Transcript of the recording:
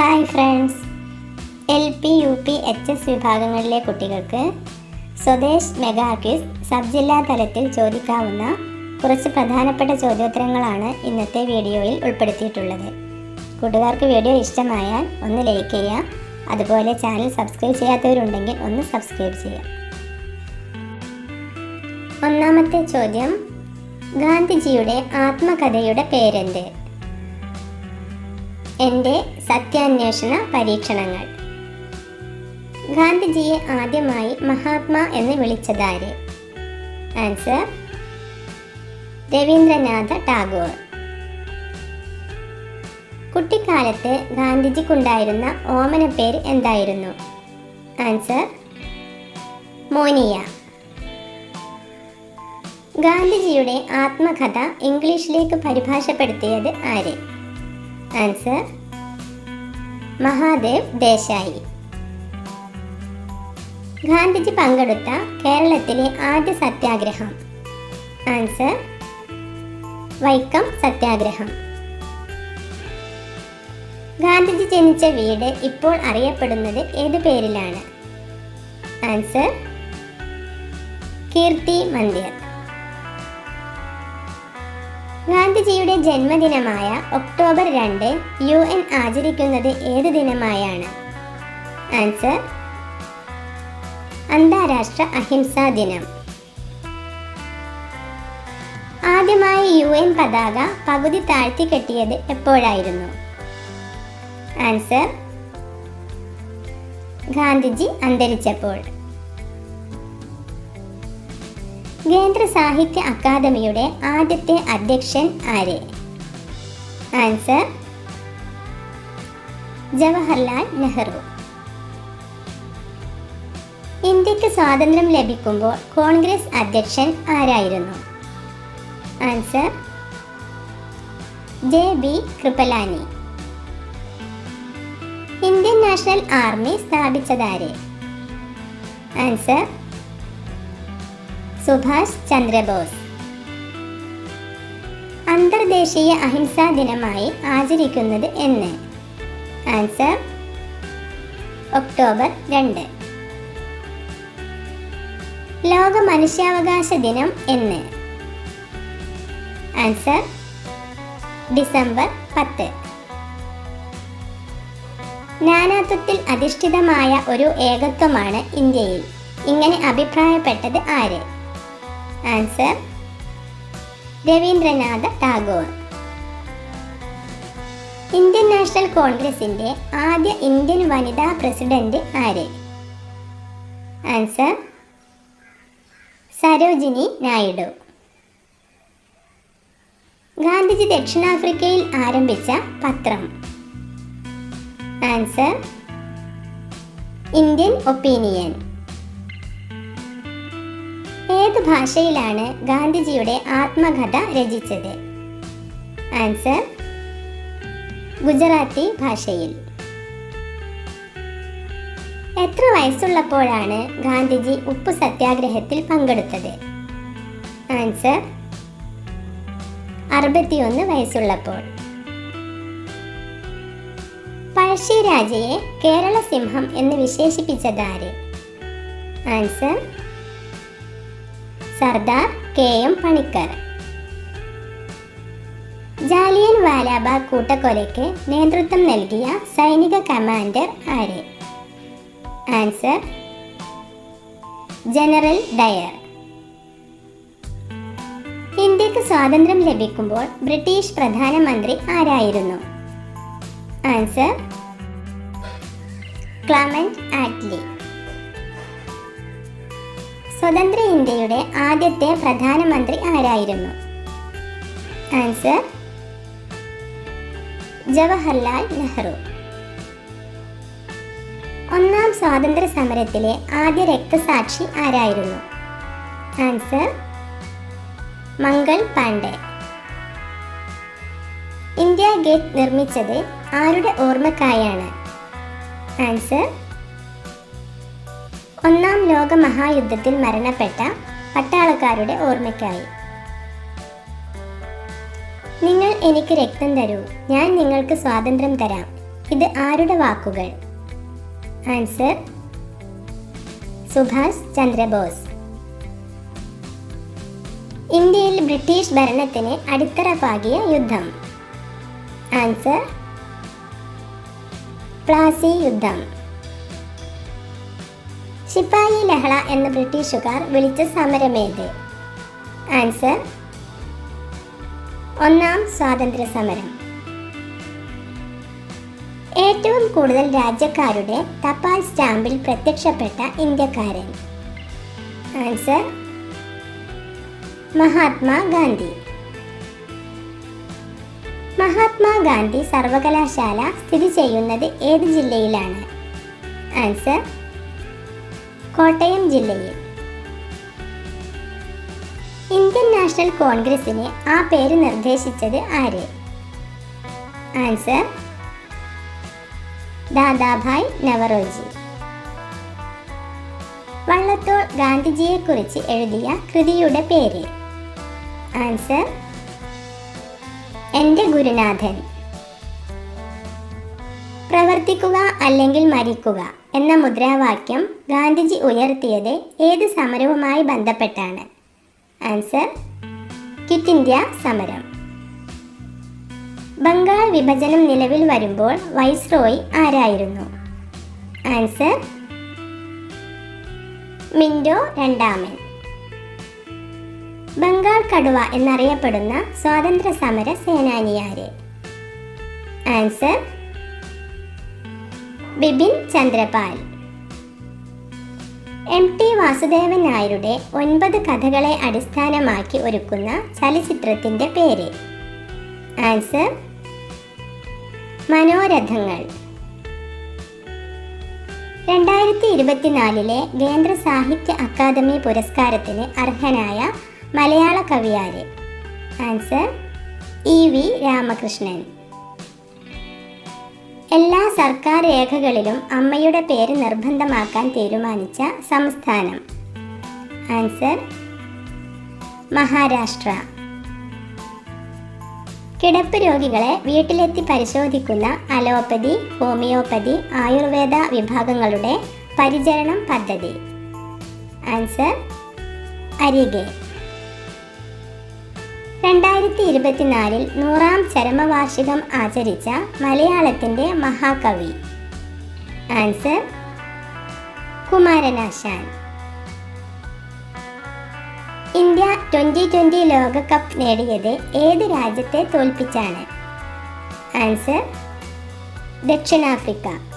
Hi friends. L P U P H S വിഭാഗങ്ങളിലെ കുട്ടികൾക്ക് Swadesh mega quiz sub ജില്ലാ തലത്തിൽ ചോദിക്കാവുന്ന കുറച്ച് പ്രധാനപ്പെട്ട ചോദ്യോത്തരങ്ങളാണ് ഇന്നത്തെ വീഡിയോയിൽ ഉൾപ്പെടുത്തിയിട്ടുള്ളത്. കൂട്ടുകാർക്ക് വീഡിയോ ഇഷ്ടമായാൽ ഒന്ന് ലൈക്ക് ചെയ്യുക. അതുപോലെ ചാനൽ സബ്സ്ക്രൈബ് ചെയ്യാത്തവരുണ്ടെങ്കിൽ ഒന്ന് സബ്സ്ക്രൈബ് ചെയ്യുക. ഒന്നാമത്തെ ചോദ്യം ഗാന്ധിജിയുടെ ആത്മകഥയുടെ പേരെന്ത്? എന്റെ സത്യാന്വേഷണ പരീക്ഷണങ്ങൾ. ഗാന്ധിജിയെ ആദ്യമായി മഹാത്മാ എന്ന് വിളിച്ചതാര്? ആൻസർ രവീന്ദ്രനാഥ ടാഗോർ. കുട്ടിക്കാലത്ത് ഗാന്ധിജിക്കുണ്ടായിരുന്ന ഓമന പേര് എന്തായിരുന്നു? ആൻസർ മോനിയ. ഗാന്ധിജിയുടെ ആത്മകഥ ഇംഗ്ലീഷിലേക്ക് പരിഭാഷപ്പെടുത്തിയത് ആര്? ആൻസർ മഹാദേവ് ദേശായി. ഗാന്ധിജി പങ്കെടുത്ത കേരളത്തിലെ ആദ്യ സത്യാഗ്രഹം. ആൻസർ വൈക്കം സത്യാഗ്രഹം. ഗാന്ധിജി ജനിച്ച വീട് ഇപ്പോൾ അറിയപ്പെടുന്നത് ഏതു പേരിലാണ്? ആൻസർ കീർത്തി മന്ദിർ. ഗാന്ധിജിയുടെ ജന്മദിനമായ ഒക്ടോബർ രണ്ട് യു എൻ ആചരിക്കുന്നത് ഏത് ദിനമായാണ്? ആൻസർ അന്താരാഷ്ട്ര അഹിംസാ ദിനം. ആദ്യമായി യു എൻ പതാക പകുതി താഴ്ത്തി കെട്ടിയത് എപ്പോഴായിരുന്നു? ആൻസർ ഗാന്ധിജി അന്തരിച്ചപ്പോൾ. കേന്ദ്ര സാഹിത്യ അക്കാദമിയുടെ ആദ്യത്തെ അധ്യക്ഷൻ ആര്? ആൻസർ ജവഹർലാൽ നെഹ്റു. ഇന്ത്യയ്ക്ക് സ്വാതന്ത്ര്യം ലഭിക്കുമ്പോൾ കോൺഗ്രസ് അധ്യക്ഷൻ ആരായിരുന്നു? Answer J B Kripalani. Indian National Army സ്ഥാപിച്ചതാരെ answer Subhash Chandra Bose. അന്തർദേശീയ അഹിംസാ ദിനമായി ആചരിക്കുന്നത് എന്ന്. ആൻസർ ഒക്ടോബർ രണ്ട്. ലോക മനുഷ്യാവകാശ ദിനം എന്ന്. ആൻസർ ഡിസംബർ പത്ത്. നാനാത്വത്തിൽ അധിഷ്ഠിതമായ ഒരു ഏകത്വമാണ് ഇന്ത്യയിൽ. ഇങ്ങനെ അഭിപ്രായപ്പെട്ടത് ആര്? Answer Rabindranath Tagore. Indian National കോൺഗ്രസിന്റെ ആദ്യ ഇന്ത്യൻ വനിതാ പ്രസിഡന്റ് ആര്? ആൻസർ സരോജിനി നായിഡു. ഗാന്ധിജി ദക്ഷിണാഫ്രിക്കയിൽ ആരംഭിച്ച പത്രം. ആൻസർ ഇന്ത്യൻ ഒപ്പീനിയൻ ഏത് ഭാഷയിലാണ് ഗാന്ധിജിയുടെ ആത്മകഥ രചിച്ചത്. ആൻസർ ഗുജറാത്തി ഭാഷയിൽ. എത്ര വയസ്സുള്ളപ്പോഴാണ് ഗാന്ധിജി ഉപ്പ് സത്യാഗ്രഹത്തിൽ പങ്കെടുത്തത്? ആൻസർ അറുപത്തിയൊന്ന് വയസ്സുള്ളപ്പോൾ. പഴശ്ശിരാജയെ കേരള സിംഹം എന്ന് വിശേഷിപ്പിച്ചതാര് answer Sardar K M Panikkar. Jallian Wala Bagh കൂട്ടക്കൊലയ്ക്ക് നേതൃത്വം നൽകിയ സൈനിക കമാൻഡർ ആര്? Answer General Dyer. ഇന്ത്യയ്ക്ക് സ്വാതന്ത്ര്യം ലഭിക്കുമ്പോൾ ബ്രിട്ടീഷ് പ്രധാനമന്ത്രി ആരായിരുന്നു? Answer Clement Attlee. സ്വതന്ത്ര ഇന്ത്യയുടെ ആദ്യത്തെ പ്രധാനമന്ത്രി ആരായിരുന്നു? ആൻസർ ജവഹർലാൽ നെഹ്റു. ഒന്നാം സ്വാതന്ത്ര്യ സമരത്തിലെ ആദ്യ രക്തസാക്ഷി ആരായിരുന്നു? Answer Mangal Pandey. India gate നിർമ്മിച്ചത് ആരുടെ ഓർമ്മക്കായാണ്? ആൻസർ ഒന്നാം ലോക മഹായുദ്ധത്തിൽ മരണപ്പെട്ട പട്ടാളക്കാരുടെ ഓർമ്മയ്ക്കായി. നിങ്ങൾ എനിക്ക് രക്തം തരൂ. ഞാൻ നിങ്ങൾക്ക് സ്വാതന്ത്ര്യം തരാം. ഇത് ആരുടെ വാക്കുകൾ? ആൻസർ സുഭാഷ് ചന്ദ്രബോസ്. ഇന്ത്യയിൽ ബ്രിട്ടീഷ് ഭരണത്തിന് അടിത്തറ പാകിയ യുദ്ധം. ആൻസർ പ്ലാസി യുദ്ധം. ശിപ്പായി ലഹള എന്ന് ബ്രിട്ടീഷുകാർ വിളിച്ച സമരമേത്? ആൻസർ ഒന്നാം സ്വാതന്ത്ര്യ സമരം ഏറ്റവും കൂടുതൽ രാജ്യക്കാരുടെ തപാൽ സ്റ്റാമ്പിൽ പ്രത്യക്ഷപ്പെട്ട ഇന്ത്യക്കാരൻ. ആൻസർ മഹാത്മാഗാന്ധി മഹാത്മാഗാന്ധി സർവകലാശാല സ്ഥിതി ചെയ്യുന്നത് ഏത് ജില്ലയിലാണ്? ആൻസർ കോട്ടയം ജില്ലയിൽ. ഇന്ത്യൻ നാഷണൽ കോൺഗ്രസിന് ആ പേര് നിർദ്ദേശിച്ചത് ആര്? ആൻസർ ദാദാഭായ് നവറോജി. വള്ളത്തോൾ ഗാന്ധിജിയെക്കുറിച്ച് എഴുതിയ കൃതിയുടെ പേര്. ആൻസർ എന്റെ ഗുരുനാഥൻ. പ്രവർത്തിക്കുക അല്ലെങ്കിൽ മരിക്കുക. എന്ന മുദ്രാവാക്യം ഗാന്ധിജി ഉയർത്തിയത് ഏത് സമരവുമായി ബന്ധപ്പെട്ടാണ്? ആൻസർ ക്വിറ്റ് ഇന്ത്യ സമരം. ബംഗാൾ വിഭജനം നിലവിൽ വരുമ്പോൾ വൈസ്രോയ് ആരായിരുന്നു? ആൻസർ മിൻഡോ രണ്ടാമൻ. ബംഗാൾ കടുവ എന്നറിയപ്പെടുന്ന സ്വാതന്ത്ര്യ സമര സേനാനിയാര്? Answer Bipin Chandra Pal. M T Vasudevan നായരുടെ ഒൻപത് കഥകളെ അടിസ്ഥാനമാക്കി ഒരുക്കുന്ന ചലച്ചിത്രത്തിന്റെ പേര്. ആൻസർ മനോരഥങ്ങൾ. രണ്ടായിരത്തി ഇരുപത്തിനാലിലെ കേന്ദ്ര സാഹിത്യ അക്കാദമി പുരസ്കാരത്തിന് അർഹനായ മലയാള കവിയാര്. Answer E V Ramakrishnan. എല്ലാ സർക്കാർ രേഖകളിലും അമ്മയുടെ പേര് നിർബന്ധമാക്കാൻ തീരുമാനിച്ച സംസ്ഥാനം. ആൻസർ മഹാരാഷ്ട്ര. കിടപ്പ് രോഗികളെ വീട്ടിലെത്തി പരിശോധിക്കുന്ന അലോപ്പതി ഹോമിയോപ്പതി ആയുർവേദ വിഭാഗങ്ങളുടെ പരിചരണം പദ്ധതി. ആൻസർ അരികെ. രണ്ടായിരത്തി ഇരുപത്തിനാലിൽ നൂറാം ചരമവാർഷികം ആചരിച്ച മലയാളത്തിന്റെ മഹാകവി. Answer Kumaranasan. India twenty twenty ലോകകപ്പ് നേടിയത് ഏത് രാജ്യത്തെ തോൽപ്പിച്ചാണ്? ആൻസർ ദക്ഷിണാഫ്രിക്ക.